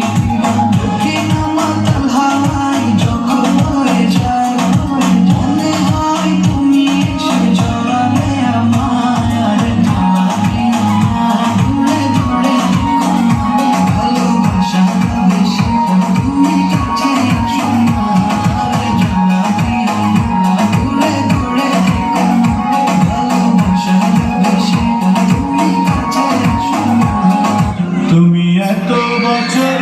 心。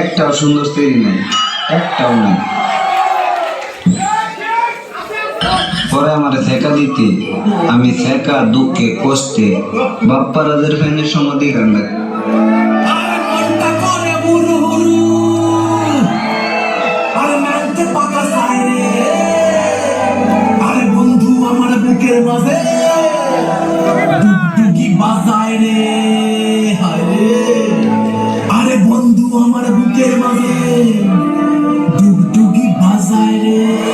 একটাও সুন্দর তৈরি নেই, একটাও নেই। পরে আমার সেকা দিতে, আমি সেকা দুঃখে কষ্টে বাপ্পা রাজের ফ্যানের সমাধি কান্না মাঝে বাজায় রে? আমার বুকের মাঝে। ডুগডুগি বাজায় রে।